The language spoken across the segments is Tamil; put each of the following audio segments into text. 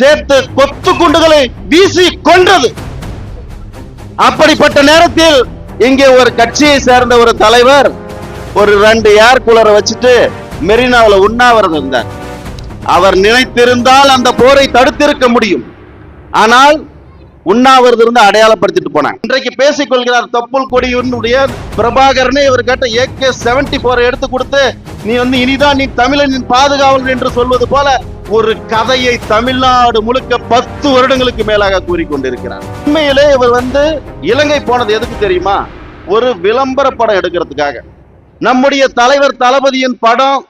சேர்த்து கொத்து குண்டுகளை வீசி கொன்றது. அப்படிப்பட்ட நேரத்தில் இங்கே ஒரு கட்சியை சேர்ந்த ஒரு தலைவர் ஒரு ரெண்டு ஏர் கூலரை வச்சுட்டு மெரினாவில் உண்ணாவிரதம் இருந்தார். அவர் நினைத்திருந்தால் அந்த போரை தடுத்திருக்க முடியும். ஆனால் உண்ணாவிரதம் இருந்து அடையாளப்படுத்திட்டு போனாங்க இன்றைக்கு பேசிக் கொள்கிறார் தொப்புள் கொடியினுடைய பிரபாகரனே இவர் கேட்ட ஏகே செவன்டி போரை எடுத்து கொடுத்து நீ வந்து இனிதான் நீ தமிழனின் பாதுகாவல் என்று சொல்வது போல ஒரு கதையை தமிழ்நாடு முழுக்க பத்து வருடங்களுக்கு மேலாக கூறிக்கொண்டிருக்கிறார். உண்மையிலே இவர் வந்து இலங்கை போனது எதுக்கு தெரியுமா? ஒரு விளம்பர படம் எடுக்கிறதுக்காக. நம்முடைய தலைவர் தளபதியின் படம்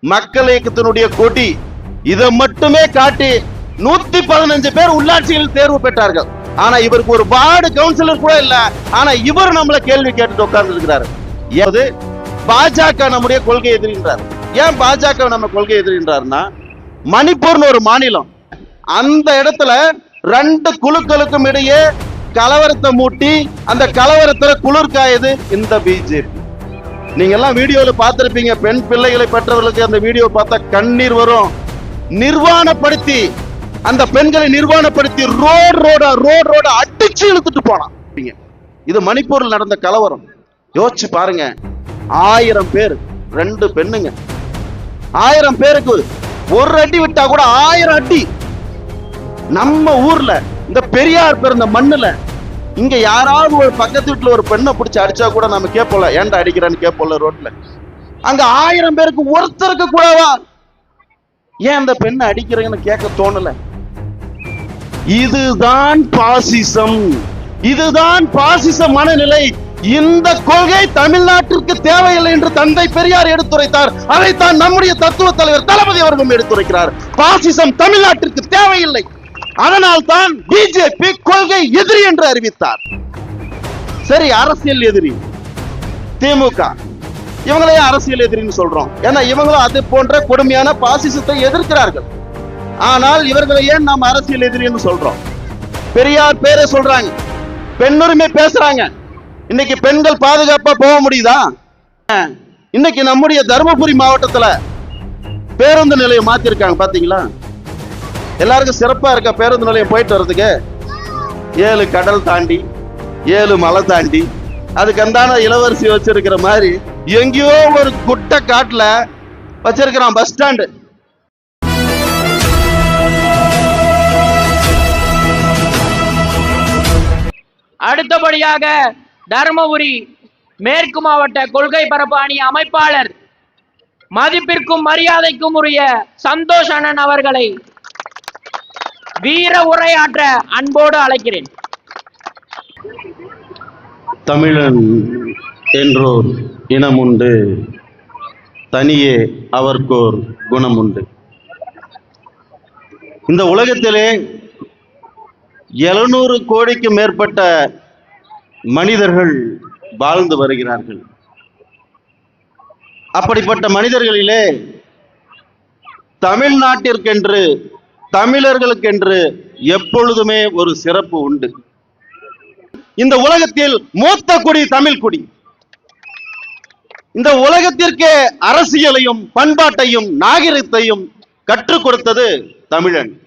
மக்கள் இயக்கத்தினுடைய கொடி. இதை மட்டுமே காட்டி நூத்தி பதினஞ்சு பேர் உள்ளாட்சியில் தேர்வு பெற்றார்கள். ஆனா இவருக்கு ஒரு வார்டு கவுன்சிலர் கூட இல்ல. ஆனா இவர் நம்மள கேள்வி கேட்டுட்டு உட்கார்ந்து இருக்கிறாரு ஏது பாஜக நம்முடைய கொள்கை எதிரின்றார் ஏன் பாஜக நம்ம கொள்கை எதிரின்றாருன்னா மணிப்பூர்னு ஒரு மாநிலம் அந்த இடத்துல ரெண்டு குழுக்களுக்கும் இடையே கலவரத்தை மூட்டி அந்த கலவரத்துல குளிர் காயுது இந்த பிஜேபி நீங்க எல்லாம் வீடியோல பார்த்திருப்பீங்க பெண் பிள்ளைகளை பெற்றவர்களுக்கு அந்த வீடியோ பார்த்தா கண்ணீர் வரும். நிர்வாணப்படுத்தி அந்த பெண்களை நிர்வாணப்படுத்தி ரோட் ரோட ரோட் ரோட அடிச்சு இழுத்துட்டு போனான். இது மணிப்பூரில் நடந்த கலவரம். யோசிச்சு பாருங்க. ஆயிரம் பேர் ரெண்டு பெண்ணுங்க. ஆயிரம் பேருக்கு ஒரு அடி விட்டா கூட ஆயிரம் அடி. நம்ம ஊர்ல இந்த பெரியார் பிறந்த மண்ணுல இங்க யாராவது ஒரு பக்கத்து வீட்டுல ஒரு பெண்ணை பிடிச்சி அடிச்சா கூட நம்ம கேட்போம்ல ஏன்டா அடிக்கிறேன்னு கேட்போம்ல ரோட்ல. அங்க ஆயிரம் பேருக்கு ஒருத்தருக்கு கூடவா? ஏன் அந்த பெண்ணை அடிக்கிறீங்கன்னு கேட்க தோணல? இதுதான் பாசிசம். இதுதான் பாசிச மனநிலை இந்த கொள்கை தமிழ்நாட்டிற்கு தேவையில்லை என்று தந்தை பெரியார் எடுத்துரைத்தார். அதைத்தான் நம்முடைய தத்துவ தலைவர் தளபதி அவர்களும் எடுத்துரைக்கிறார். பாசிசம் தமிழ்நாட்டிற்கு தேவையில்லை. அதனால் தான் பிஜேபி கொள்கை எதிரி என்று அறிவித்தார். சரி அரசியல் எதிரி. திமுக. இவங்களே அரசியல் எதிரின்னு சொல்றோம்? ஏன்னா இவங்களும் அது போன்ற கொடுமையான பாசிசத்தை எதிர்க்கிறார்கள். ஆனால் இவர்களை ஏன் நாம் அரசியல் எதிரின்னு சொல்றோம்? பெரியார் பேரை சொல்றாங்க. பெண்ணுரிமை பேசுறாங்க. இன்னைக்கு பெண்கள் பாதுகாப்பா போக முடியுதா? இன்னைக்கு நம்முடைய தருமபுரி மாவட்டத்துல பேருந்து நிலையம் மாத்திருக்காங்க பாத்தீங்களா? எல்லாருக்கும் சிறப்பா இருக்க பேருந்து நிலையம் போயிட்டு வர்றதுக்கு? ஏழு கடல் தாண்டி ஏழு மலை தாண்டி அதுக்கு அந்தான இளவரசி வச்சிருக்கிற மாதிரி எங்கேயோ ஒரு குட்டை காட்டுல வச்சிருக்கிறான் பஸ் ஸ்டாண்டு. அடுத்தபடியாக தருமபுரி மேற்கு மாவட்ட கொள்கை பரப்பு அணி அமைப்பாளர் மதிப்பிற்கும் மரியாதைக்கும் உரிய சந்தோஷ் அண்ணன் அவர்களை வீர உரையாற்ற அன்போடு அழைக்கிறேன். தமிழன் என்றோர் இனம் உண்டு தனியே அவர்க்கோர் குணம் உண்டு இந்த உலகத்திலே எழுநூறு கோடிக்கு மேற்பட்ட மனிதர்கள் வாழ்ந்து வருகிறார்கள். அப்படிப்பட்ட மனிதர்களிலே தமிழ்நாட்டிற்கென்று தமிழர்களுக்கென்று எப்பொழுதுமே ஒரு சிறப்பு உண்டு. இந்த உலகத்தில் மூத்த குடி தமிழ் குடி. இந்த உலகத்திற்கே அரசியலையும் பண்பாட்டையும் நாகரிகத்தையும் கற்றுக் கொடுத்தது தமிழன்.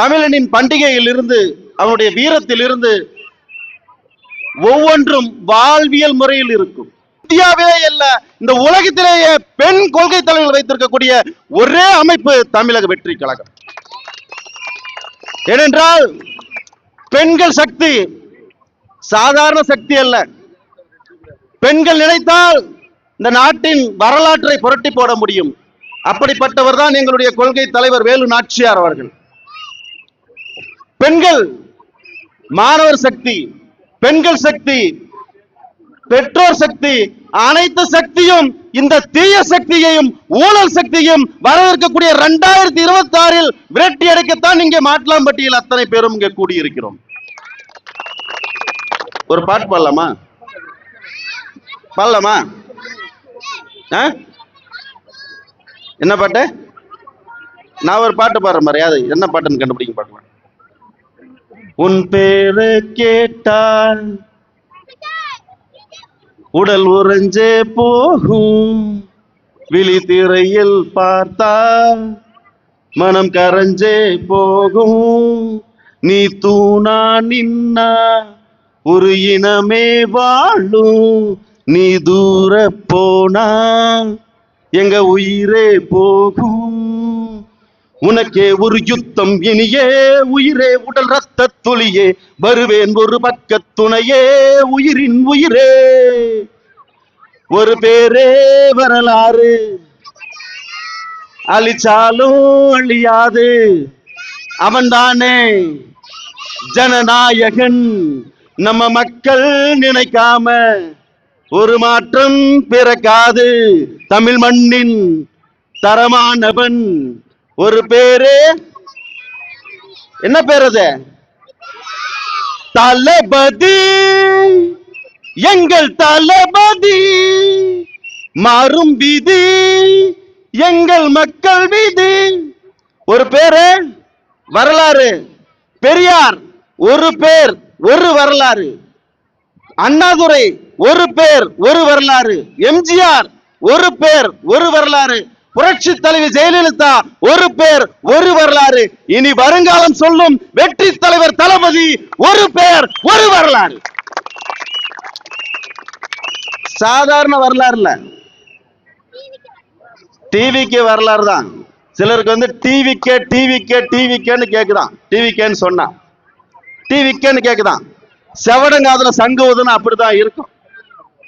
தமிழனின் பண்டிகையில் இருந்து அவனுடைய வீரத்தில் இருந்து ஒவ்வொன்றும் வாழ்வியல் முறையில் இருக்கும். இந்தியாவே அல்ல இந்த உலகத்திலேயே பெண் கொள்கை தலைவர்கள் வைத்திருக்கக்கூடிய ஒரே அமைப்பு தமிழக வெற்றி கழகம். ஏனென்றால் பெண்கள் சக்தி சாதாரண சக்தி அல்ல. பெண்கள் நினைத்தால் இந்த நாட்டின் வரலாற்றை புரட்டி போட முடியும். அப்படிப்பட்டவர் தான் எங்களுடைய கொள்கை தலைவர் வேலு நாச்சியார் அவர்கள். பெண்கள் மாணவர் சக்தி பெண்கள் சக்தி பெற்றோர் சக்தி அனைத்து சக்தியும் இந்த தீய சக்தியையும் ஊழல் சக்தியும் வரவிருக்கக்கூடிய இரண்டாயிரத்தி இருபத்தி ஆறில் விரட்டி அடைக்கத்தான் இங்கே மாட்லாம்பட்டியில் அத்தனை பேரும் இங்கே கூடியிருக்கிறோம். ஒரு பாட்டு பாடலாமா? பாடலாமா? ஆ? என்ன பாட்டு? நான் ஒரு பாட்டு பாடுற மாதிரி என்ன பாட்டுன்னு கண்டுபிடிக்க பார்க்கலாம் உன் பேரு கேட்டால் உடல் உறைஞ்சே போகும். விழித்திரையில் பார்த்தால் மனம் கரைஞ்சே போகும். நீ தூணா நின்னா ஒரு இனமே வாழும். நீ தூர போனா எங்க உயிரே போகும். உனக்கே ஒரு யுத்தம் இனியே உயிரே உடல் ரத்த துளியே வருவேன் ஒரு பக்க துணையே உயிரின் உயிரே. ஒரு பேரே வரலாறு. அழிச்சாலும் அழியாது. அவன்தானே ஜனநாயகன். நம்ம மக்கள் நினைக்காம ஒரு மாற்றம் பிறக்காது. தமிழ் மண்ணின் தரமானவன் ஒரு பேரு. என்ன பேர் அது? தளபதி எங்கள் தளபதி மாறும் விதி எங்கள் மக்கள் விதி. ஒரு பேரு வரலாறு. பெரியார் ஒரு பேர் ஒரு வரலாறு. அண்ணாதுரை ஒரு பேர் ஒரு வரலாறு. எம்ஜிஆர் ஒரு பேர் ஒரு வரலாறு. புரட்சி தலைவி ஜெயலலிதா ஒரு பேர் ஒரு வரலாறு. இனி வருங்காலம் சொல்லும் வெற்றி தலைவர் தளபதி ஒரு பேர் ஒரு வரலாறு. சாதாரண வரலாறு இல்ல. டிவிக்கு வரலாறு தான். சிலருக்கு வந்து டிவிக்கே டிவிக்கே டிவிக்கேன்னு கேக்குதான். டிவிக்கேன்னு சொன்னா. டிவிக்கேன்னு கேக்குதான். செவடங்காதுல சங்கு ஊதுனா அப்படிதான் இருக்கும்.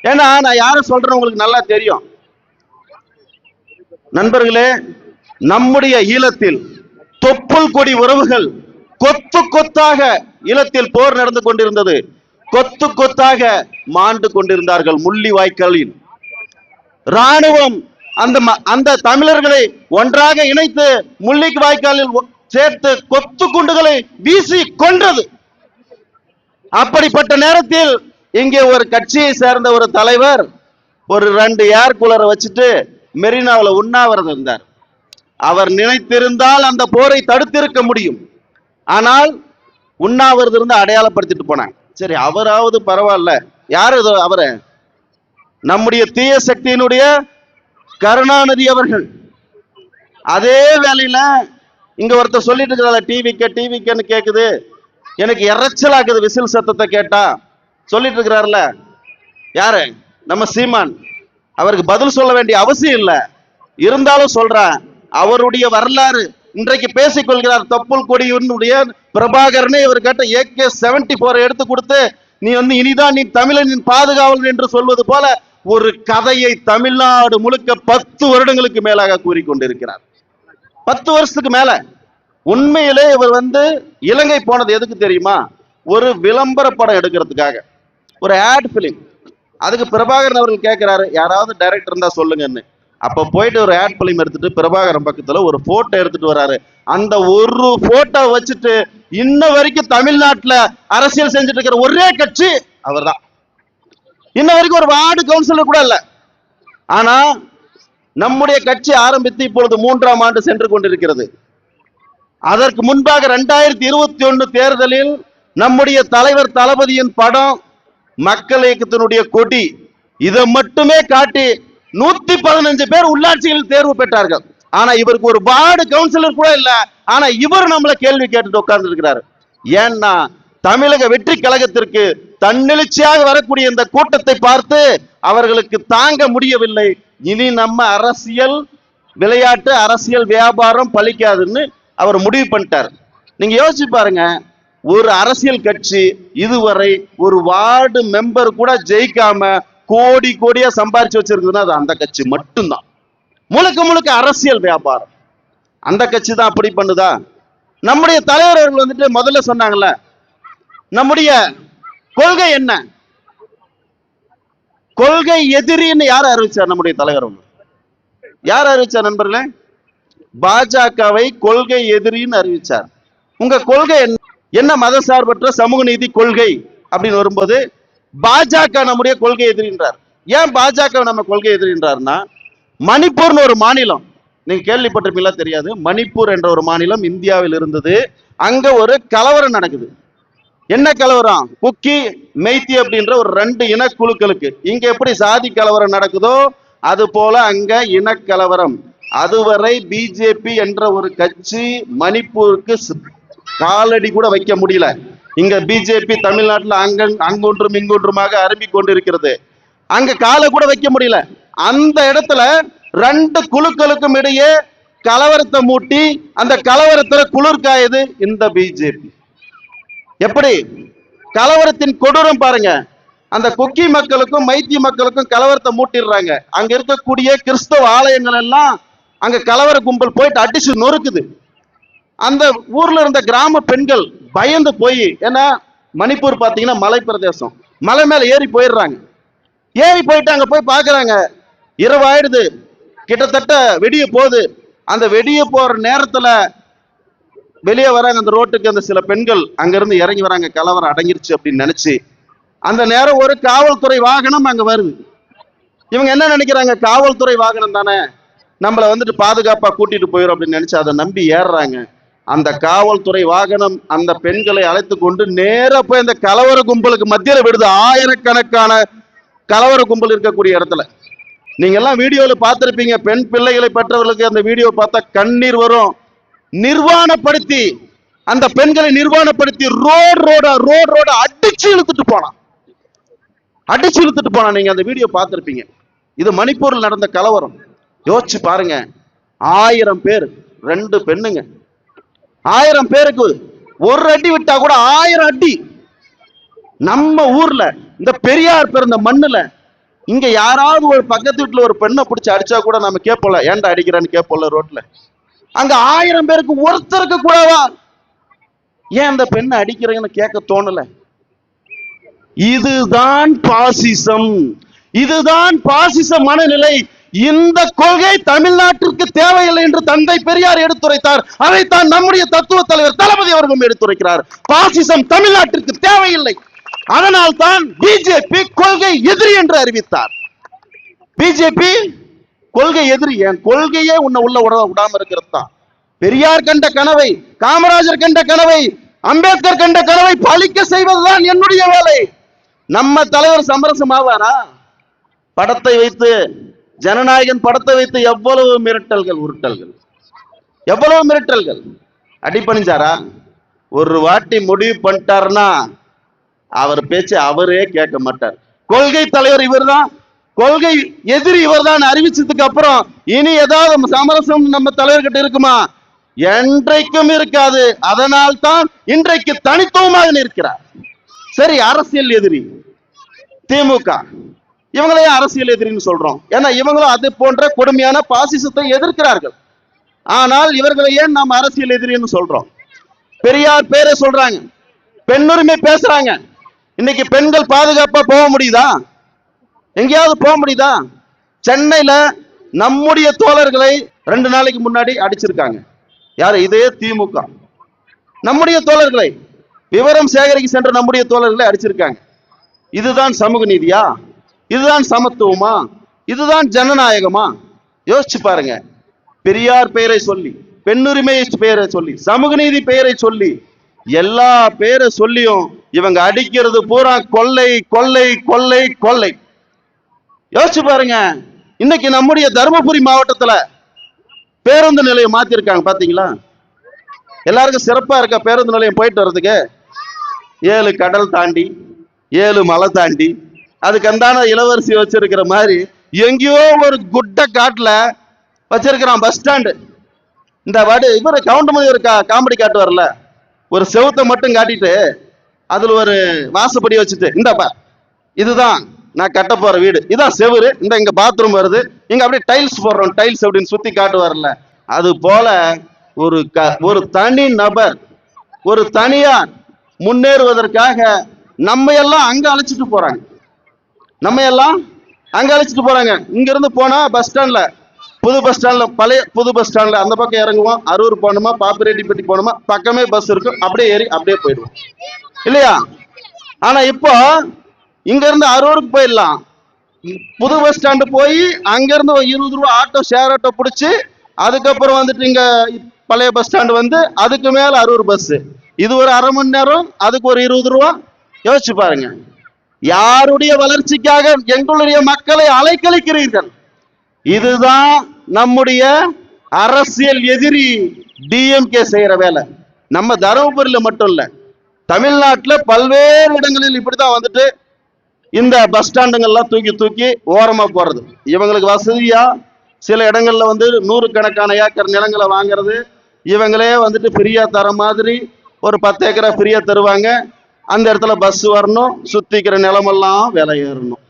ஏன்னா நான் யாரை சொல்றேன் உங்களுக்கு நல்லா தெரியும். நண்பர்களே நம்முடைய ஈழத்தில் தொப்புள் கொடி உறவுகள் கொத்து கொத்தாக ஈழத்தில் போர் நடந்து கொண்டிருந்தது. கொத்து கொத்தாக மாண்டு கொண்டிருந்தார்கள் முள்ளி வாய்க்காலில். ராணுவம் அந்த ம- அந்த தமிழர்களை ஒன்றாக இணைத்து முள்ளிக்கு வாய்க்காலில் சேர்த்து கொத்து குண்டுகளை வீசி கொன்றது. அப்படிப்பட்ட நேரத்தில் இங்கே ஒரு கட்சியை சேர்ந்த ஒரு தலைவர் ஒரு ரெண்டு ஏர் கூலரை வச்சுட்டு மெரினாவில் உண்ணாவிரதம் இருந்தார். அவர் நினைத்திருந்தால் அந்த போரை தடுத்திருக்க முடியும். ஆனால் உண்ணாவிரதம் இருந்து அடையாளப்படுத்திட்டு போனாங்க சரி அவராவது பரவாயில்ல. யார் இது அவரை? நம்முடைய தீய சக்தியினுடைய கருணாநிதி அவர்கள். அதே வேலையில இங்க ஒருத்தர் சொல்லிட்டு இருக்கிறாள் டிவிக்கு டிவிக்குன்னு கேக்குது. எனக்கு இறைச்சலாக்குது விசில் சத்தத்தை கேட்டா. சொல்லிட்டு இருக்கிறாருல. யாரு? நம்ம சீமான். அவருக்கு பதில் சொல்ல வேண்டிய அவசியம் இல்லை. இருந்தாலும் சொல்றேன் அவருடைய வரலாறு இன்றைக்கு பேசிக்கொள்கிறார் தொப்புள் கொடியினுடைய பிரபாகரனே இவர் கேட்ட ஏகே செவன்டி போரை எடுத்து கொடுத்து நீ வந்து இனிதான் நீ தமிழனின் பாதுகாவலன் என்று சொல்வது போல ஒரு கதையை தமிழ்நாடு முழுக்க பத்து வருடங்களுக்கு மேலாக கூறிக்கொண்டிருக்கிறார். பத்து வருஷத்துக்கு மேல. உண்மையிலே இவர் வந்து இலங்கை போனது எதுக்கு தெரியுமா? ஒரு விளம்பர படம் எடுக்கிறதுக்காக. ஒரு ஆட் பிலிம் அதுக்கு பிரபாகரன் அவர்கள் கேட்கிறாரு யாராவது டைரக்டர் இருந்தா சொல்லுங்கன்னு. அப்ப போயிட்டு ஒரு ஆட் பிலிம் எடுத்துட்டு பிரபாகரன் பக்கத்துல ஒரு போட்டோ எடுத்துட்டு வராரு. அந்த ஒரு போட்டோ வச்சுட்டு இன்ன வரைக்கும் தமிழ்நாட்டுல அரசியல் செஞ்சுட்டு இருக்கிற ஒரே கட்சி அவர்தான். இன்ன வரைக்கும் ஒரு வார்டு கவுன்சிலர் கூட இல்ல. ஆனா நம்முடைய கட்சி ஆரம்பித்து இப்பொழுது மூன்றாம் ஆண்டு சென்று கொண்டிருக்கிறது. அதற்கு முன்பாக ரெண்டாயிரத்தி இருபத்தி ஒன்று தேர்தலில் நம்முடைய தலைவர் தளபதியின் படம் மக்கள் இயக்கத்தினுடைய கொடி இதை மட்டுமே காட்டி நூத்தி பதினஞ்சு பேர் உள்ளாட்சியில் தேர்வு பெற்றார்கள். ஆனா இவருக்கு ஒரு வார்டு கவுன்சிலர் கூட இல்ல. ஆனா இவர் நம்மள கேள்வி கேட்டுட்டு உட்கார்ந்து இருக்கிறாரு ஏன்னா தமிழக வெற்றி கழகத்திற்கு தன்னெழுச்சியாக வரக்கூடிய இந்த கூட்டத்தை பார்த்து அவர்களுக்கு தாங்க முடியவில்லை. இனி நம்ம அரசியல் விளையாட்டு அரசியல் வியாபாரம் பழிக்காதுன்னு அவர் முடிவு பண்ணிட்டார். நீங்க யோசிச்சு பாருங்க. ஒரு அரசியல் கட்சி இதுவரை ஒரு வார்டு மெம்பர் கூட ஜெயிக்காம கோடி கோடியா சம்பாரிச்சு வச்சிருக்குதுன்னா அது அந்த கட்சி மட்டும்தான். முழுக்க முழுக்க அரசியல் வியாபாரம். அந்த கட்சி தான் அப்படி பண்ணுதா? நம்முடைய தலைவர் அவர்கள் வந்துட்டு முதல்ல சொன்னாங்கல்ல நம்முடைய கொள்கை என்ன? கொள்கை எதிரின்னு யார் அறிவிச்சார் நம்முடைய தலைவர் அவங்க யார் அறிவிச்சார் நண்பர்களே? பாஜகவை கொள்கை எதிரின்னு அறிவிச்சார். உங்க கொள்கை என்ன? என்ன மத சார்பற்ற சமூக நீதி கொள்கை அப்படின்னு வரும்போது பாஜக நம்முடைய கொள்கை எதிரின்றார் ஏன் பாஜக நம்ம கொள்கை எதிரின்றார்னா மணிப்பூர்னு ஒரு மாநிலம் நீங்க கேள்விப்பட்டிருப்பீங்களா தெரியாது மணிப்பூர் என்ற ஒரு மாநிலம் இந்தியாவில் இருந்தது. அங்க ஒரு கலவரம் நடக்குது. என்ன கலவரம்? குக்கி மெய்த்தி அப்படின்ற ஒரு ரெண்டு இனக்குழுக்களுக்கு. இங்க எப்படி சாதி கலவரம் நடக்குதோ அது போல அங்க இனக்கலவரம். அதுவரை பிஜேபி என்ற ஒரு கட்சி மணிப்பூருக்கு காலடி கூட வைக்க முடியல. இங்க பிஜேபி தமிழ்நாட்டில் அங்க அங்கொன்றும் இங்கொன்றுமாக அரும்பி கொண்டிருக்கிறது. அங்க காலை கூட வைக்க முடியல. அந்த இடத்துல ரெண்டு குழுக்களுக்கும் இடையே கலவரத்தை மூட்டி அந்த கலவரத்துல குளிர் காயுது இந்த பிஜேபி எப்படி? கலவரத்தின் கொடூரம் பாருங்க. அந்த கொக்கி மக்களுக்கும் மைத்தி மக்களுக்கும் கலவரத்தை மூட்டிடுறாங்க. அங்க இருக்கக்கூடிய கிறிஸ்தவ ஆலயங்கள் எல்லாம் அங்க கலவர கும்பல் போயிட்டு அடிச்சு நொறுக்குது. அந்த ஊர்ல இருந்த கிராம பெண்கள் பயந்து போய் ஏன்னா மணிப்பூர் பார்த்தீங்கன்னா மலை பிரதேசம். மலை மேல ஏறி போயிடுறாங்க. ஏறி போயிட்டு அங்க போய் பாக்குறாங்க. இரவு ஆயிடுது. கிட்டத்தட்ட வெடிய போகுது. அந்த வெடிய போற நேரத்துல வெளியே வராங்க. அந்த ரோட்டுக்கு அந்த சில பெண்கள் அங்கிருந்து இறங்கி வராங்க. கலவரம் அடங்கிருச்சு அப்படின்னு நினைச்சு. அந்த நேரம் ஒரு காவல்துறை வாகனம் அங்க வருது. இவங்க என்ன நினைக்கிறாங்க? காவல்துறை வாகனம் தானே. நம்மளை வந்துட்டு பாதுகாப்பா கூட்டிட்டு போயிடும் அப்படின்னு நினைச்சு அதை நம்பி ஏறுறாங்க. அந்த காவல்துறை வாகனம் அந்த பெண்களை அழைத்து கொண்டு நேர போய் அந்த கலவர கும்பலுக்கு மத்தியில் விடுது. ஆயிரக்கணக்கான கலவர கும்பல் இருக்கக்கூடிய இடத்துல. நீங்க எல்லாம் வீடியோவில் பார்த்துருப்பீங்க பெண் பிள்ளைகளை பெற்றவர்களுக்கு அந்த வீடியோ பார்த்தா கண்ணீர் வரும். நிர்வாணப்படுத்தி அந்த பெண்களை நிர்வாணப்படுத்தி ரோடு ரோட ரோடு ரோட அடிச்சு இழுத்துட்டு போனான். அடிச்சு இழுத்துட்டு போனான். நீங்க அந்த வீடியோ பார்த்துருப்பீங்க. இது மணிப்பூரில் நடந்த கலவரம். யோசிச்சு பாருங்க. ஆயிரம் பேர் ரெண்டு பெண்ணுங்க. ஆயிரம் பேருக்கு ஒரு அடி விட்டா கூட ஆயிரம் அடி. நம்ம ஊர்ல இந்த பெரியார் பிறந்த மண்ணுல இங்க யாராவது ஒரு பக்கத்து வீட்டுல ஒரு பெண்ணை பிடிச்சி அடிச்சா கூட நம்ம கேட்போம்ல ஏன்டா அடிக்கிறான்னு கேட்போம்ல ரோட்ல. அங்க ஆயிரம் பேருக்கு ஒருத்தருக்கு கூடவா ஏன் அந்த பெண்ணை அடிக்கிறீங்கன்னு கேட்க தோணல? இதுதான் பாசிசம். இதுதான் பாசிச மனநிலை. இந்த கொள்கை தமிழ்நாட்டிற்கு தேவையில்லை என்று தந்தை பெரியார் எடுத்துரைத்தார். அதைத்தான் நம்முடைய தத்துவ தலைவர் தளபதி அவர்களும் எடுத்துரைக்கிறார். பாசிசம் தமிழ்நாட்டிற்கு தேவையில்லை. அதனால் தான் பிஜேபி கொள்கை எதிரி என்று அறிவித்தார். பிஜேபி கொள்கை எதிரி. என் கொள்கையே உன்னை உள்ள விடாம இருக்கிறது தான். பெரியார் கண்ட கனவை காமராஜர் கண்ட கனவை அம்பேத்கர் கண்ட கனவை பழிக்க செய்வதுதான் என்னுடைய வேலை. நம்ம தலைவர் சமரசம் ஆவாரா? படத்தை வைத்து ஜனநாயகன் படத்தை வைத்து எவ்வளவு மிரட்டல்கள் உருட்டல்கள். எவ்வளவு மிரட்டல்கள். அடிப்பணிஞ்சாரா? ஒரு வாட்டி முடிவு பண்ணிட்டாருன்னா அவர் பேச்சு அவரே கேட்க மாட்டார். கொள்கை தலைவர் இவர் தான் கொள்கை எதிரி இவர்தான் அறிவிச்சதுக்கு அப்புறம் இனி ஏதாவது சமரசம் நம்ம தலைவர்கிட்ட இருக்குமா? என்றைக்கும் இருக்காது. அதனால் தான் இன்றைக்கு தனித்துவமாக நிற்கிறார். சரி அரசியல் எதிரி திமுக. இவங்களே அரசியல் எதிரின்னு சொல்றோம். ஏன்னா இவங்களும் அது போன்ற கொடுமையான பாசிசத்தை எதிர்க்கிறார்கள். ஆனால் இவர்களை ஏன் நாம் அரசியல் எதிரின்னு சொல்றோம்? பெரியார் பேரை சொல்றாங்க. பெண்ணுரிமை பேசுறாங்க. இன்னைக்கு பெண்கள் பாதுகாப்பா போக முடியுதா? எங்கேயாவது போக முடியுதா? சென்னையில நம்முடைய தோழர்களை ரெண்டு நாளைக்கு முன்னாடி அடிச்சிருக்காங்க. யாரு? இதே திமுக. நம்முடைய தோழர்களை விவரம் சேகரிக்க சென்ற நம்முடைய தோழர்களை அடிச்சிருக்காங்க. இதுதான் சமூக நீதியா? இதுதான் சமத்துவமா? இதுதான் ஜனநாயகமா? யோசிச்சு பாருங்க. பெரியார் பெயரை சொல்லி பெண்ணுரிமை பெயரை சொல்லி சமூக நீதி பெயரை சொல்லி எல்லா பேரை சொல்லியும் இவங்க அடிக்கிறது பூரா கொள்ளை கொள்ளை கொள்ளை கொள்ளை. யோசிச்சு பாருங்க. இன்னைக்கு நம்முடைய தருமபுரி மாவட்டத்துல பேருந்து நிலையம் மாத்திருக்காங்க பாத்தீங்களா? எல்லாருக்கும் சிறப்பா இருக்க பேருந்து நிலையம் போயிட்டு வர்றதுக்கு ஏழு கடல் தாண்டி ஏழு மலை தாண்டி அதுக்கு அந்தான இளவரசி வச்சிருக்கிற மாதிரி எங்கேயோ ஒரு குட்ட காட்டில் வச்சிருக்கிறான் பஸ் ஸ்டாண்டு. இந்த வாடு இவர் கவுண்டமதி ஒரு கா காமெடி காட்டுவார்ல. ஒரு செவுத்தை மட்டும் காட்டிட்டு அதில் ஒரு வாசப்படி வச்சுட்டு இந்தாப்பா இதுதான் நான் கட்ட போகிற வீடு. இதான் செவுரு. இந்த இங்கே பாத்ரூம் வருது. இங்கே அப்படியே டைல்ஸ் போடுறோம். டைல்ஸ் அப்படின்னு சுத்தி காட்டுவார்ல. அது போல ஒரு க ஒரு தனி நபர் ஒரு தனியார் முன்னேறுவதற்காக நம்ம எல்லாம் அங்கே அழைச்சிட்டு போகிறாங்க நம்ம எல்லாம் அங்கே அழைச்சிட்டு போகிறாங்க இங்கேருந்து போனால் பஸ் ஸ்டாண்டில் புது பஸ் ஸ்டாண்டில் பழைய புது பஸ் ஸ்டாண்டில் அந்த பக்கம் இறங்குவோம். அரூர் போகணுமா பாப்பிரெட்டிப்பட்டி போகணுமா பக்கமே பஸ் இருக்கும் அப்படியே ஏறி அப்படியே போயிடுவோம். இல்லையா? ஆனால் இப்போ இங்கேருந்து அரூருக்கு போயிடலாம். புது பஸ் ஸ்டாண்டு போய் அங்கேருந்து ஒரு இருபது ரூபா ஆட்டோ ஷேர் ஆட்டோ பிடிச்சி அதுக்கப்புறம் வந்துட்டு இங்கே பழைய பஸ் ஸ்டாண்டு வந்து அதுக்கு மேலே அரூர் பஸ்ஸு இது ஒரு அரை மணி நேரம் அதுக்கு ஒரு இருபது ரூபா. யோசிச்சு பாருங்கள் யாருடைய வளர்ச்சிக்காக எங்களுடைய மக்களை அலைக்கழிக்கிறீர்கள்? இதுதான் நம்முடைய அரசியல் எதிரி டிஎம்கே செய்யற வேலை. நம்ம தருமபுரியில் மட்டும் இல்லை தமிழ்நாட்டில் பல்வேறு இடங்களில் இப்படி தான் வந்துட்டு இந்த பஸ் ஸ்டாண்டுங்கள்லாம் தூக்கி தூக்கி ஓரமாக போகிறது இவங்களுக்கு வசதியாக சில இடங்களில் வந்து நூறுக்கணக்கான ஏக்கர் நிலங்களை வாங்குறது இவங்களே வந்துட்டு ஃப்ரீயாக தர மாதிரி ஒரு பத்து ஏக்கரை ஃப்ரீயாக தருவாங்க. அந்த இடத்துல பஸ் வரணும் சுத்திக்கிற நிலமெல்லாம் விலை ஏறணும்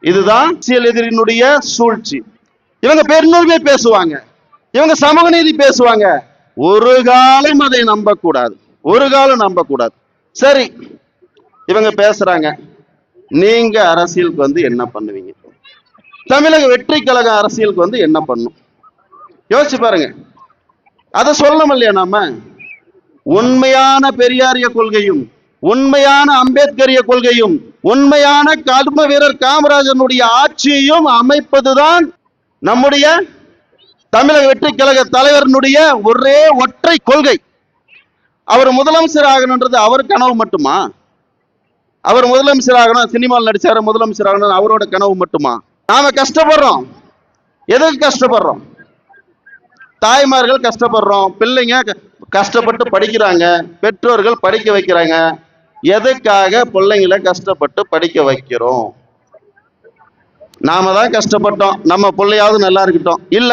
இதுதான் அரசியல் எதிரினுடைய சூழ்ச்சி. இவங்க பெருநூறுமே பேசுவாங்க. இவங்க சமூக நீதி பேசுவாங்க. ஒரு காலம் அதை நம்பக்கூடாது. ஒரு காலம் நம்பக்கூடாது. சரி இவங்க பேசுறாங்க. நீங்க அரசியலுக்கு வந்து என்ன பண்ணுவீங்க? தமிழக வெற்றி கழக அரசியலுக்கு வந்து என்ன பண்ணும்? யோசிச்சு பாருங்க. அதை சொல்லணும் இல்லையா நாம? உண்மையான பெரியாரிய கொள்கையும் உண்மையான அம்பேத்கரிய கொள்கையும் உண்மையான கர்ம வீரர் காமராஜனுடைய ஆட்சியையும் அமைப்பதுதான் நம்முடைய தமிழக வெற்றி கழக தலைவரனுடைய ஒரே ஒற்றை கொள்கை. அவர் முதலமைச்சர் ஆகணுன்றது அவர் கனவு மட்டுமா? அவர் முதலமைச்சர் ஆகணும் சினிமாவில் நடிச்சாரு முதலமைச்சர் ஆகணும் அவரோட கனவு மட்டுமா? நாம கஷ்டப்படுறோம். எதுக்கு கஷ்டப்படுறோம்? தாய்மார்கள் கஷ்டப்படுறோம் பிள்ளைங்க க- கஷ்டப்பட்டு படிக்கிறாங்க பெற்றோர்கள் படிக்க வைக்கிறாங்க எதுக்காக பிள்ளைங்களை கஷ்டப்பட்டு படிக்க வைக்கிறோம்? நாம தான் கஷ்டப்பட்டோம். நம்ம பிள்ளையாவது நல்லா இருக்கட்டும். இல்ல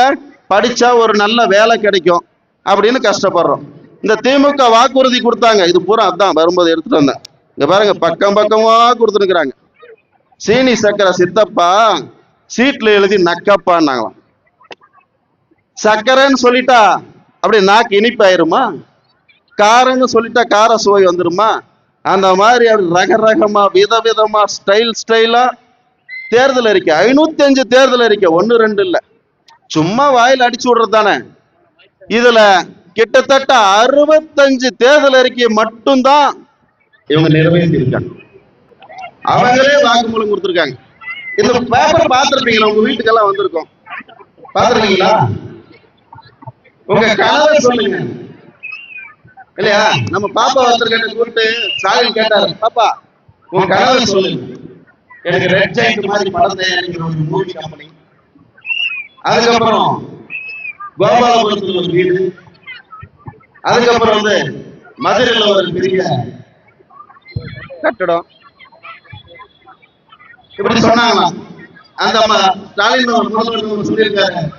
படிச்சா ஒரு நல்ல வேலை கிடைக்கும் அப்படின்னு கஷ்டப்படுறோம். இந்த திமுக வாக்குறுதி கொடுத்தாங்க. இது பூரா அதான் வரும்போது எடுத்துட்டு வந்தேன். இங்க பாருங்க பக்கம் பக்கமா கொடுத்துருக்குறாங்க சீனி சக்கரை சித்தப்பா சீட்ல எழுதி நக்கப்பான்னாங்களாம். சக்கரைன்னு சொல்லிட்டா அப்படி நாக்கு இனிப்பாயிருமா? காரன்னு சொல்லிட்டா கார சுவை வந்துருமா? அந்த மாதிரி அப்படி ரக ரகமா விதவிதமா ஸ்டைல் ஸ்டைலா தேர்தல் அறிக்கை. ஐநூத்தி அஞ்சு தேர்தல் அறிக்கை. ஒன்னு ரெண்டு இல்ல. சும்மா வாயில் அடிச்சு விடுறது தானே? இதுல கிட்டத்தட்ட அறுபத்தஞ்சு தேர்தல் அறிக்கையை மட்டும்தான் இவங்க நிறைவேற்றி இருக்காங்க அவங்களே வாக்குமூலம் கொடுத்துருக்காங்க. இந்த பேப்பர் பார்த்துருப்பீங்களா? உங்க வீட்டுக்கெல்லாம் வந்திருக்கோம். பார்த்துருக்கீங்களா? உங்க கனவை சொல்லுங்க. இல்லையா? நம்ம பாப்பா ஒருத்தர்கிட்ட கூப்பிட்டு ஸ்டாலின் கேட்டாரு. பாப்பா உன் கனவை சொல்லுங்க எனக்கு ரெட் ஜெயிண்ட் மாதிரி படம் தயாரிக்கிற ஒரு மூவி கம்பெனி அதுக்கப்புறம் கோபாலபுரத்துல ஒரு வீடு. அதுக்கப்புறம் வந்து மதுரையில ஒரு பெரிய கட்டடம். இப்படி சொன்னாங்களாம் அந்த ம- ஸ்டாலின் ஒரு முதல்வர் சொல்லியிருக்காரு.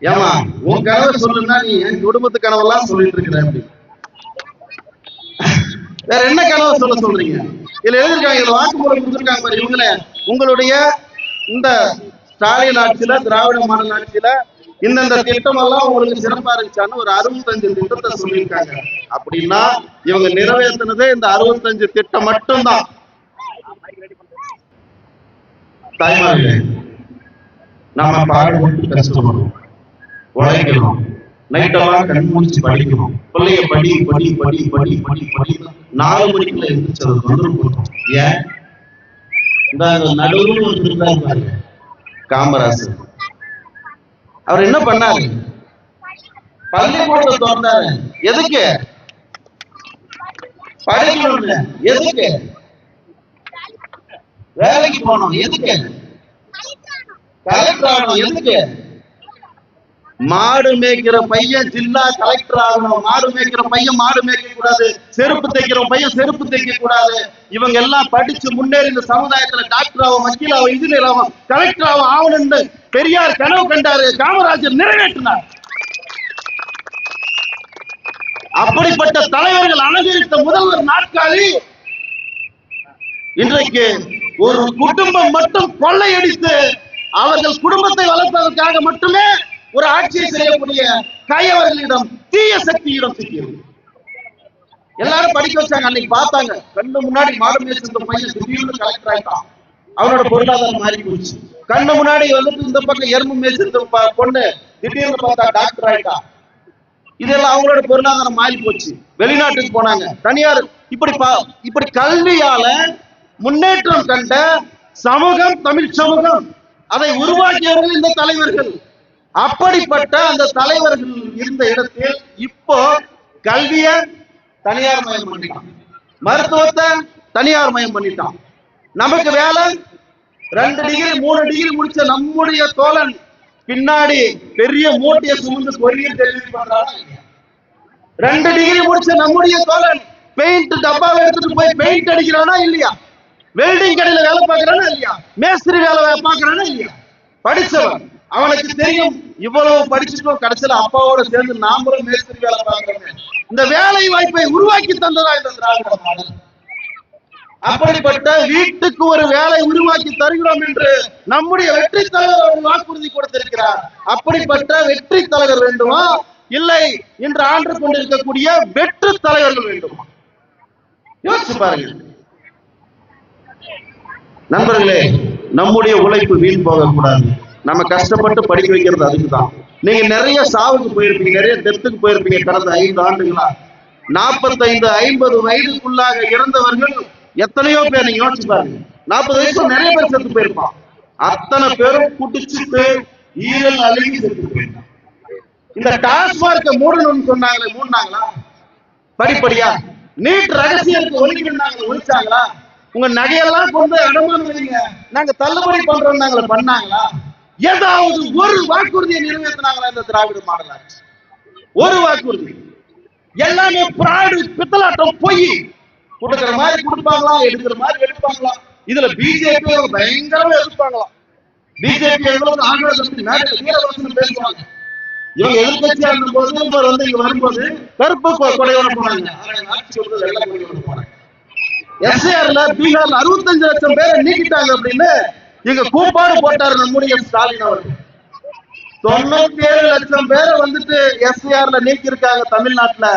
ஏமா உன் கனவை சொல்லுன்னா நீ என் குடும்பத்து கனவெல்லாம் சொல்லிட்டு இருக்கிற அப்படி. வேற என்ன கனவு சொல்ல சொல்றீங்க? இதுல எழுதிருக்காங்க இதுல வாக்குமூலம் கொடுத்துருக்காங்க பாரு இவங்கள. உங்களுடைய இந்த ஸ்டாலின் ஆட்சியில திராவிட மாடல் ஆட்சியில இந்தந்த திட்டம் எல்லாம் உங்களுக்கு சிறப்பா இருந்துச்சான்னு ஒரு அறுபத்தஞ்சு திட்டத்தை சொல்லியிருக்காங்க. அப்படின்னா இவங்க நிறைவேற்றினதே இந்த அறுபத்தஞ்சு திட்டம் மட்டும்தான். தாய்மார்களே நம்ம பாடுபட்டு கஷ்டப்படுறோம். உழைக்கணும் நைட்டெல்லாம் கண் முடிச்சு படிக்கணும் பிள்ளைய படி படி படி படி படி படி. நாலு மணிக்குள்ள எழுந்திரிச்சு அது வந்துடும் போட்டோம் ஏன்? இந்த நடுவில் ஒரு இருந்தாரு பாருங்க காமராசர் அவர் என்ன பண்ணாரு? பள்ளிக்கூடத்தை திறந்தாரு. எதுக்கு? படிக்கணும்ல. எதுக்கு? வேலைக்கு போனோம் எதுக்கு? கலெக்டர் ஆகணும். எதுக்கு? மாடு மேய்க்கிற பையன் ஜில்லா கலெக்டர் ஆகணும். மாடு மேய்க்கிற பையன் மாடு மேய்க்க கூடாது. செருப்பு தைக்கிற பையன் செருப்பு தைக்க கூடாது. இவங்க எல்லாம் படிச்சு முன்னேறி இந்த சமுதாயத்துல டாக்டர் ஆகும் வக்கீல் ஆகும் இன்ஜினியர் ஆகும் கலெக்டர் ஆகும் ஆகணும்னு பெரியார் கனவு கண்டாரு. காமராஜர் நிறைவேற்றினார். அப்படிப்பட்ட தலைவர்கள் அலங்கரித்த முதல்வர் நாட்காலி இன்றைக்கு ஒரு குடும்பம் மட்டும் கொள்ளையடித்து அவர்கள் குடும்பத்தை வளர்ப்பதற்காக மட்டுமே ஒரு ஆட்சியை செய்யக்கூடிய கையவர்களிடம் தீய சக்தியிடம் சிக்கியது. எல்லாரும் படிக்க வச்சாங்க அன்னைக்கு பார்த்தாங்க. கண்ணு முன்னாடி மாடு மேய்ச்சிருந்த பையன் திடீர்னு கலெக்டர் ஆயிட்டான் அவனோட பொருளாதாரம் மாறி போச்சு கண்ணு முன்னாடி வந்துட்டு இந்த பக்கம் எறும்பு மேய்ச்சிருந்த பொண்ணு திடீர்னு பார்த்தா டாக்டர் ஆயிட்டான் இதெல்லாம் அவங்களோட பொருளாதாரம் மாறி போச்சு வெளிநாட்டுக்கு போனாங்க. தனியார் இப்படி பா- இப்படி கல்வியால முன்னேற்றம் கண்ட சமூகம் தமிழ் சமூகம். அதை உருவாக்கியவர்கள் இந்த தலைவர்கள். அப்படிப்பட்ட அந்த தலைவர்கள் இருந்த இடத்தில் இப்போ கல்விய தனியார் மயம் பண்ணிட்டான். மருத்துவத்தை தனியார் மயம் பண்ணிட்டான். நமக்கு வேலை ரெண்டு டிகிரி மூணு டிகிரி முடிச்ச நம்முடைய தோழன் பின்னாடி பெரிய மூட்டையை சுமந்து கொரியர் டெலிவரி ரெண்டு டிகிரி முடிச்ச நம்முடைய தோழன் பெயிண்ட் டப்பாவை எடுத்துட்டு போய் பெயிண்ட் அடிக்கிறானா இல்லையா? வெல்டிங் கடையில வேலை பார்க்கறானா இல்லையா? மேஸ்திரி வேலை வே- இல்லையா? படிச்சவன். அவனுக்கு தெரியும் இவ்வளவு படிச்சுட்டோம் கடைசியில அப்பாவோட சேர்ந்து நாமளும் மேஸ்திரி வேலை பார்க்கறோம். இந்த வேலை வாய்ப்பை உருவாக்கி தந்ததா இந்த திராவிட மாடல்? அப்படிப்பட்ட வீட்டுக்கு ஒரு வேலை உருவாக்கி தருகிறோம் என்று நம்முடைய வெற்றி தலைவர் வாக்குறுதி கொடுத்திருக்கிறார். அப்படிப்பட்ட வெற்றி தலைவர் வேண்டுமா? இல்லை இன்று ஆண்டு கொண்டிருக்கக்கூடிய வெற்று தலைவர்கள் வேண்டுமா? யோசிச்சு பாருங்க நண்பர்களே நம்முடைய உழைப்பு வீண் போகக்கூடாது. நம்ம கஷ்டப்பட்டு படிக்க வைக்கிறது அதுக்குதான். நீங்க நிறைய சாவுக்கு போயிருப்பீங்க நிறைய டெத்துக்கு போயிருப்பீங்க கடந்த ஐந்து ஆண்டுகளா? நாற்பத்தைந்து ஐம்பது வயதுக்குள்ளாக இறந்தவர்கள் எத்தனையோ பேர் நீங்க யோசிச்சு பாருங்க. நாற்பது வயசுல நிறைய பேர் செத்து போயிருப்பான். அத்தனை பேரும் குடிச்சுட்டு ஈரல் அழுகி செத்து போயிருக்கான் இந்த டாஸ்மார்க்க மூடணும்னு சொன்னாங்களே மூடினாங்களா? படிப்படியா? நீட் ரகசியத்துக்கு ஒழிக்கணும்னாங்க ஒழிச்சாங்களா உங்க நகையெல்லாம் கொண்டு அடமானம் நாங்க தள்ளுபடி பண்றோம் நாங்கள பண்ணாங்களா? ஏதாவது ஒரு வாக்குறுதியை நிறைவேற்றினாங்களா இந்த திராவிட மாடல் ஆட்சி ஒரு வாக்குறுதி. எல்லாமே பிராடு பித்தலாட்டம் பொய். கொடுக்கிற மாதிரி கொடுப்பாங்களா எடுக்கிற மாதிரி எடுப்பாங்களா? இதுல பிஜேபி பயங்கரமா எதிர்ப்பாங்களாம் பிஜேபி எவ்வளவு ஆங்கிலத்தில் வீரவசனம் பேசுவாங்க. இவங்க எதிர்கட்சியா இருந்தபோது இவர் வந்து இங்க வரும்போது கருப்பு கொடையோட போனாங்க. ஆட்சி கொடையோட போனாங்க. எஸ்ஏஆர்ல பீகார்ல அறுபத்தஞ்சு லட்சம் பேரை நீக்கிட்டாங்க அப்படின்னு இங்க கூப்பாடு போட்டாரு நம்முடைய ஸ்டாலின் அவர்கள். தொண்ணூத்தி ஏழு லட்சம் பேரை வந்துட்டு எஸ்ஆர்ல நீக்கி இருக்காங்க தமிழ்நாட்டுல.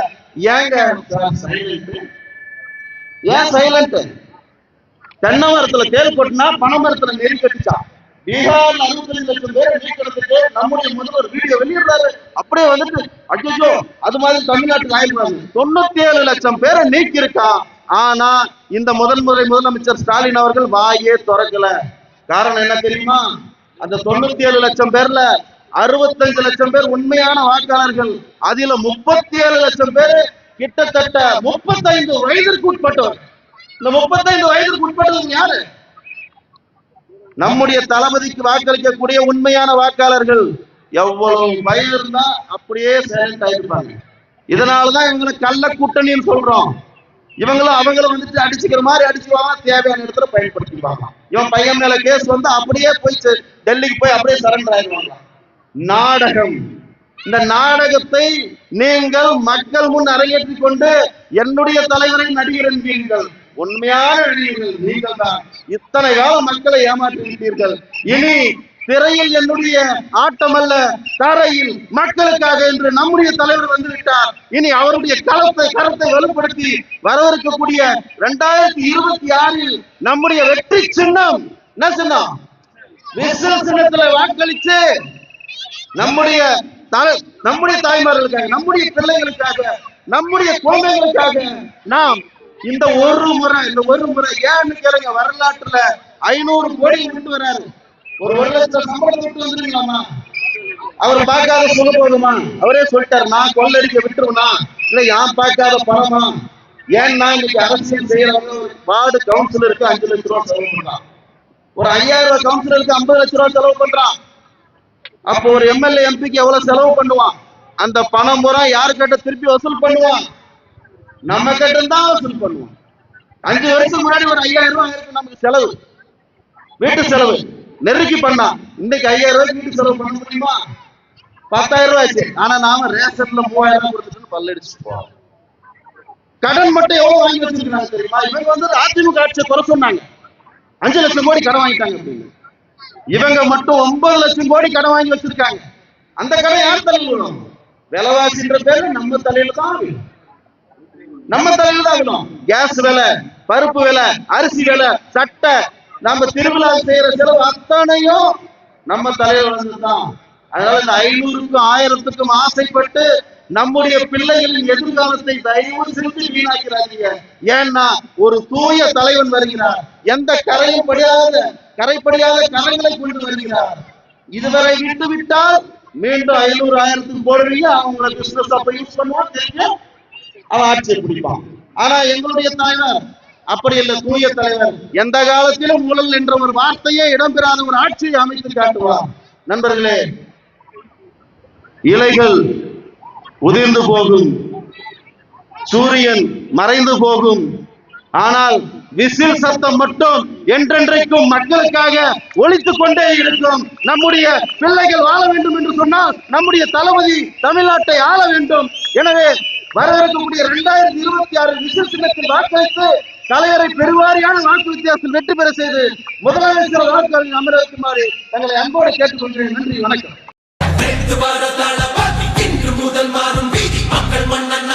ஏங்க? ஏன் சைலண்ட் தென்னை மரத்துல தேல் கொட்டினா பனை மரத்துல நெறி கட்டிச்சா? பீகார்ல அறுபத்தஞ்சு லட்சம் பேரை நீக்கிறதுக்கு நம்முடைய முதல்வர் வீடியோ வெளியிடுறாரு. அப்படியே வந்துட்டு அச்சோ அது மாதிரி தமிழ்நாட்டுக்கு ஆயிடுறாங்க தொண்ணூத்தி ஏழு லட்சம் பேரை நீக்கி இருக்கான் ஆனா இந்த முதல் முறை முதலமைச்சர் ஸ்டாலின் அவர்கள் வாயே திறக்கல. காரணம் என்ன தெரியுமா? அந்த தொண்ணூத்தி ஏழு லட்சம் பேர்ல அறுபத்தஞ்சு லட்சம் பேர் உண்மையான வாக்காளர்கள். அதுல முப்பத்தி ஏழு லட்சம் பேர் கிட்டத்தட்ட முப்பத்தைந்து வயதிற்கு உட்பட்டவர். இந்த முப்பத்தைந்து வயதிற்கு உட்பட்டவங்க யாரு? நம்முடைய தளபதிக்கு வாக்களிக்கக்கூடிய உண்மையான வாக்காளர்கள் எவ்வளவு பயம் இருந்தா அப்படியே சைலண்ட் ஆயிருப்பாங்க இதனாலதான் எங்களுக்கு கள்ள கூட்டணின்னு சொல்றோம். இவங்களும் அவங்களும் வந்துட்டு அடிச்சுக்கிற மாதிரி அடிச்சுவாங்க தேவையான இடத்துல பயன்படுத்திக்குவாங்க. இவன் பையன் மேல கேஸ் வந்து அப்படியே போய் டெல்லிக்கு போய் அப்படியே சரண்டர் ஆயிடுவாங்க. நாடகம். இந்த நாடகத்தை நீங்கள் மக்கள் முன் அரங்கேற்றிக் கொண்டு என்னுடைய தலைவரை நடிகர் என்பீர்கள் உண்மையான நடிகர்கள் நீங்கள் தான் இத்தனை காலம் மக்களை ஏமாற்றி விட்டீர்கள் இனி திரையில் என்னுடைய ஆட்டம் அல்ல தரையில் மக்களுக்காக என்று நம்முடைய தலைவர் வந்துவிட்டார். இனி அவருடைய களத்தை கருத்தை வலுப்படுத்தி வரவிருக்கக்கூடிய இரண்டாயிரத்தி இருபத்தி ஆறில் நம்முடைய வெற்றி சின்னம் என்ன சின்னம்? விசில் சின்னத்துல வாக்களிச்சு நம்முடைய நம்முடைய தாய்மார்களுக்காக நம்முடைய பிள்ளைகளுக்காக நம்முடைய குழந்தைகளுக்காக நாம் இந்த ஒரு முறை இந்த ஒரு முறை ஏன்னு கேளுங்க வரலாற்றுல ஐநூறு கோடி கொண்டு வராரு. ஒரு ஒரு லட்சம் சம்பளம் விட்டு அவர் பார்க்காத சொல்ல போதுமா? அவரே சொல்லிட்டாரு நான் கொள்ளடிக்க விட்டுருவனா? இல்ல யான் பார்க்காத பணமா? ஏன்னா இன்னைக்கு அரசியல் செய்யறவங்க வார்டு கவுன்சிலருக்கு அஞ்சு லட்ச ரூபா செலவு பண்றான். ஒரு ஐயாயிரம் ரூபாய் கவுன்சிலருக்கு ஐம்பது லட்ச ரூபா செலவு பண்றான். அப்போ ஒரு எம்எல்ஏ எம்பிக்கு எவ்வளவு செலவு பண்ணுவான்? அந்த பணம் பூரா யாருக்கிட்ட திருப்பி வசூல் பண்ணுவான்? நம்ம கிட்ட தான் வசூல் பண்ணுவோம் அஞ்சு வருஷம் முன்னாடி ஒரு ஐயாயிரம் ரூபாய் இருக்கு நமக்கு செலவு. வீட்டு செலவு. நெருக்கி பண்ணா. இன்னைக்கு ஐயாயிரம் ரூபாய்க்கு வீட்டு செலவு பண்ண முடியுமா? பத்தாயிரம் ரூபாய் ஆச்சு. ஆனா நாம ரேஷன்ல மூவாயிரம் ரூபாய் கொடுத்துட்டு பல்லடிச்சு போவோம் கடன் மட்டும் எவ்வளவு வாங்கி வச்சிருக்காங்க தெரியுமா? இவங்க வந்து அதிமுக ஆட்சியை குறை சொன்னாங்க. அஞ்சு லட்சம் கோடி கடன் வாங்கிட்டாங்க அப்படின்னு. இவங்க மட்டும் ஒன்பது லட்சம் கோடி கடன் வாங்கி வச்சிருக்காங்க. அந்த கடன் யார் தலையில விழும்? விலைவாசின்ற பேரு நம்ம தலையில தான் நம்ம தலையில தான் விடும் கேஸ் விலை பருப்பு விலை அரிசி விலை சட்டை நம்ம திருவிழா செய்யற செலவு அத்தனையும் நம்ம தலைவர் தான் அதனால இந்த ஐநூறுக்கும் ஆயிரத்துக்கும் ஆசைப்பட்டு நம்முடைய பிள்ளைகளின் எதிர்காலத்தை தயவு செஞ்சு வீணாக்கிறாதீங்க. ஏன்னா ஒரு தூய தலைவன் வருகிறார். எந்த கரையும் படியாத கரைப்படியாத கரைகளை கொண்டு வருகிறார். இதுவரை விட்டு விட்டால் மீண்டும் ஐநூறு ஆயிரத்துக்கு போடுறீங்க. அவங்கள பிசினஸ் அப்ப யூஸ் பண்ணுவான் தெரியும் அவன் ஆட்சியை பிடிப்பான். ஆனா எங்களுடைய தலைவர் அப்படி இல்ல தூய தலைவர். எந்த காலத்திலும் ஊழல் என்ற ஒரு வார்த்தையே இடம்பெறாத ஒரு ஆட்சியை அமைத்து காட்டுவார். நண்பர்களே இலைகள் உதிர்ந்து போகும். சூரியன் மறைந்து போகும். ஆனால் விசில் சத்தம் மட்டும் என்றென்றைக்கும் மக்களுக்காக ஒழித்துக் கொண்டே இருக்கும். நம்முடைய பிள்ளைகள் வாழ வேண்டும் என்று சொன்னால் நம்முடைய தளபதி தமிழ்நாட்டை ஆள வேண்டும். எனவே வரவிருக்கக்கூடிய இரண்டாயிரத்தி இருபத்தி ஆறு விசில் சின்னத்தில் வாக்களித்து தலைவரை பெருவாரியான வாக்கு வித்தியாசத்தில் வெற்றி பெற செய்து முதலமைச்சர் வாக்காளர்கள் அமர வைக்குமாறு தங்களை அன்போடு கேட்டுக்கொள்கிறேன். நன்றி வணக்கம். முதல் மாறும் மக்கள் மன்னன்